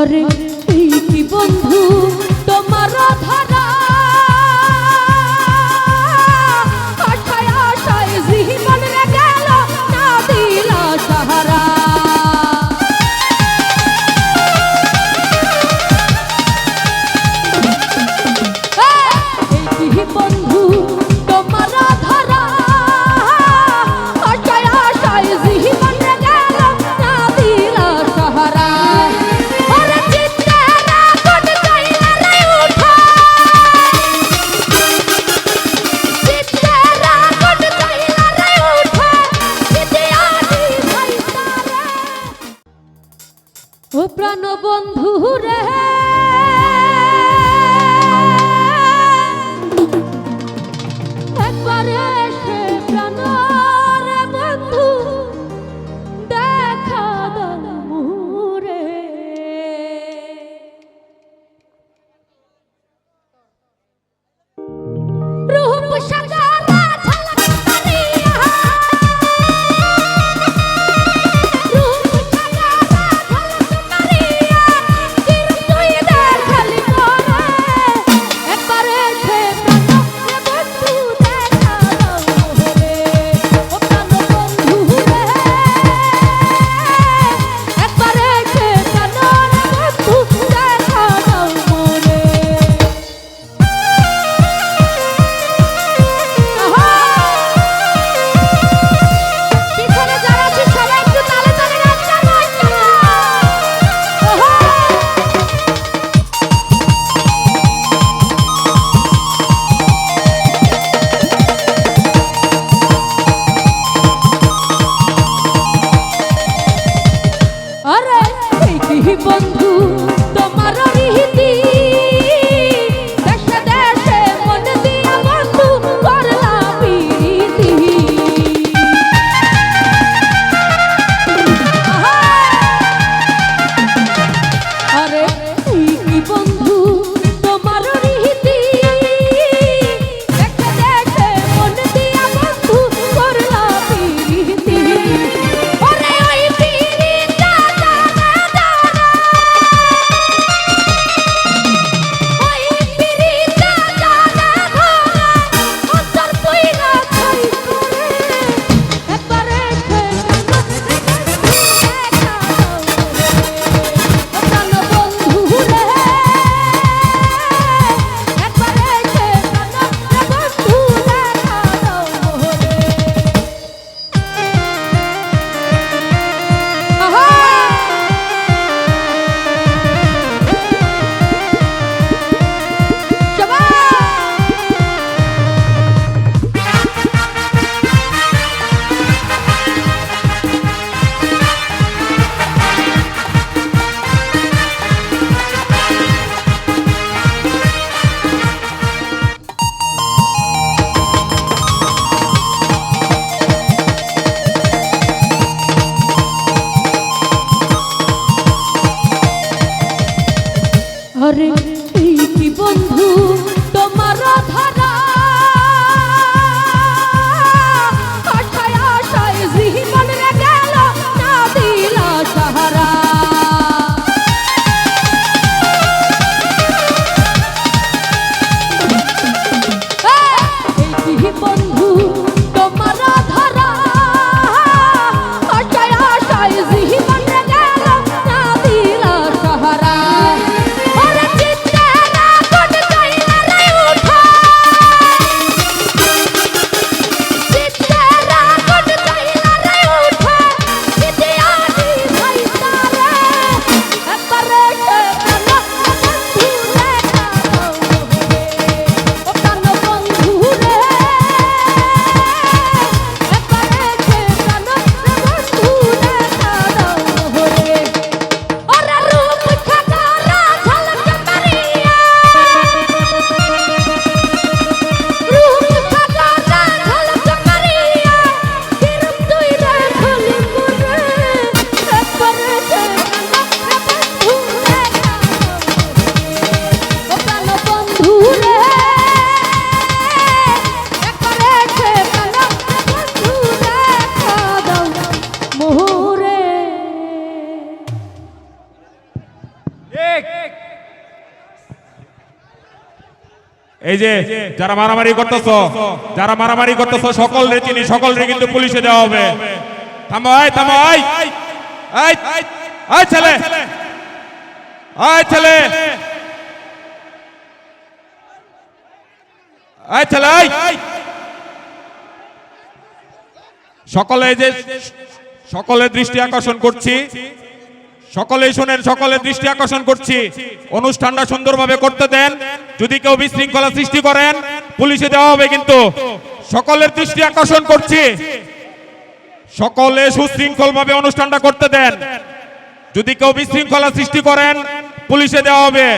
আরে এই কি বন্ধু? বন্ধু রে। Arriba. এই যে যারা মারামারি করতেছ, যারা মারামারি করতেছ, সকল রে চিনি, সকল রে কিন্তু পুলিশে দেওয়া হবে। থামাই থামাই আয়। ছেলে। আয় ছেলে। সকলে যে সকলের দৃষ্টি আকর্ষণ করছি। সকলেই শোনেন, সকলে দৃষ্টি আকর্ষণ করছি। অনুষ্ঠানটা সুন্দরভাবে করতে দেন। যদি কেউ বিশৃঙ্খলা সৃষ্টি করেন, পুলিশে দেওয়া হবে কিন্তু। সকলের দৃষ্টি আকর্ষণ করছি। সকলে সুশৃঙ্খল ভাবে অনুষ্ঠানটা করতে দেন। যদি কেউ বিশৃঙ্খলা সৃষ্টি করেন, পুলিশে দেওয়া হবে।